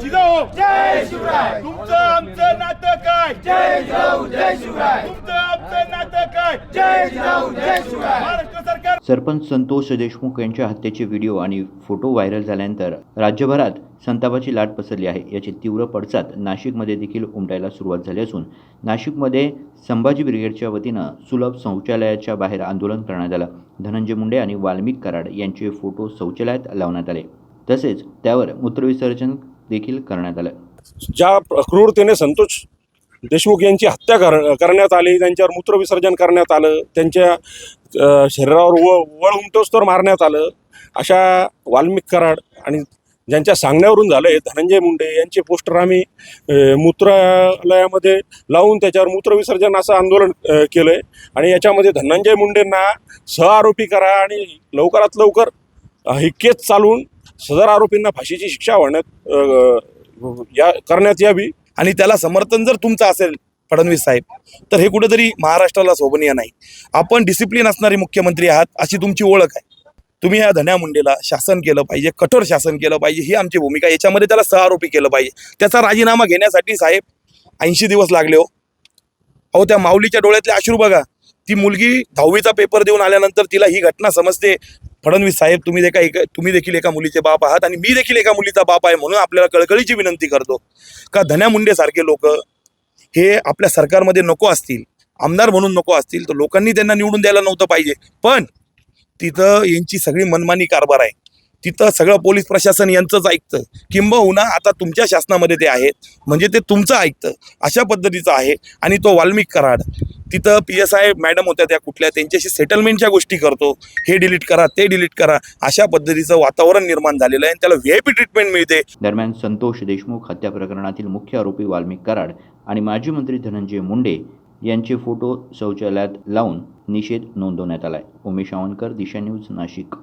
जिजाऊ जय शिवराय तुमचं आमचं नातं काय जय जिजाऊ जय शिवराय तुमचं आमचं नातं काय जय जिजाऊ जय शिवराय महाराष्ट्र सरकार सरपंच संतोष देशमुख यांच्या हत्येचे व्हिडिओ आणि फोटो व्हायरल झाल्यानंतर राज्यभरात संतापाची लाट पसरली आहे. याचे तीव्र पडसाद नाशिकमध्ये देखील उमटायला सुरुवात झाली असून नाशिकमध्ये संभाजी ब्रिगेडच्या वतीनं सुलभ शौचालयाच्या बाहेर आंदोलन करण्यात आलं. धनंजय मुंडे आणि वाल्मिक कराड यांचे फोटो शौचालयात लावण्यात आले. तसेच त्यावर मूत्रविसर्जन देखील करण्यात आलं. ज्या क्रूरतेने संतोष देशमुख यांची हत्या कर करण्यात आली त्यांच्यावर मूत्रविसर्जन करण्यात आलं त्यांच्या शरीरावर व वळ उमटोस्तर मारण्यात आलं अशा वाल्मिक कराड आणि ज्यांच्या सांगण्यावरून झालं आहे धनंजय मुंडे यांचे पोस्टर आम्ही मूत्रालयामध्ये लावून त्याच्यावर मूत्रविसर्जन असं आंदोलन केलं आहे आणि याच्यामध्ये धनंजय मुंडेंना सहआरोपी करा आणि लवकरात लवकर ही केस चालवून सदर आरोपींना फाशीची शिक्षा होण्यात या करण्यात यावी आणि त्याला समर्थन जर तुमचं असेल फडणवीस साहेब तर हे कुठेतरी महाराष्ट्राला शोभनीय नाही. आपण डिसिप्लिन असणारे मुख्यमंत्री आहात अशी तुमची ओळख आहे. तुम्ही या धन्या मुंडेला शासन केलं पाहिजे कठोर शासन केलं पाहिजे ही आमची भूमिका याच्यामध्ये त्याला सहआरोपी केलं पाहिजे. त्याचा राजीनामा घेण्यासाठी साहेब ऐंशी दिवस लागले हो. अहो त्या माऊलीच्या डोळ्यातले अश्रू बघा. ती मुलगी दहावीचा पेपर देऊन आल्यानंतर तिला ही घटना समजते. फडणवीस साहेब तुम्ही देखा एक तुम्ही देखील एका मुलीचे बाप आहात आणि मी देखील एका मुलीचा बाप आहे म्हणून आपल्याला कळकळीची विनंती करतो. का धन्या मुंडेसारखे लोक हे आपल्या सरकारमध्ये नको असतील आमदार म्हणून नको असतील तर लोकांनी त्यांना निवडून द्यायला नव्हतं पाहिजे. पण तिथं यांची सगळी मनमानी कारभार आहे. तिथं सगळं पोलीस प्रशासन यांचंच ऐकतं. किंबहुना आता तुमच्या शासनामध्ये ते आहेत. म्हणजे ते तुमचं ऐकतं. अशा पद्धतीचं आहे आणि तो वाल्मिक कराड. तिथं पी एस आय मॅडम होत्या त्या कुठल्या त्यांच्याशी सेटलमेंटच्या गोष्टी करतो. हे डिलीट करा ते डिलीट करा. अशा पद्धतीचं वातावरण निर्माण झालेलं आहे आणि त्याला व्ही आय पी ट्रीटमेंट मिळते. दरम्यान संतोष देशमुख हत्या प्रकरणातील मुख्य आरोपी वाल्मिक कराड आणि माजी मंत्री धनंजय मुंडे यांचे फोटो शौचालयात लावून निषेध नोंदवण्यात आलाय. उमेश आवनकर दिशा न्यूज नाशिक.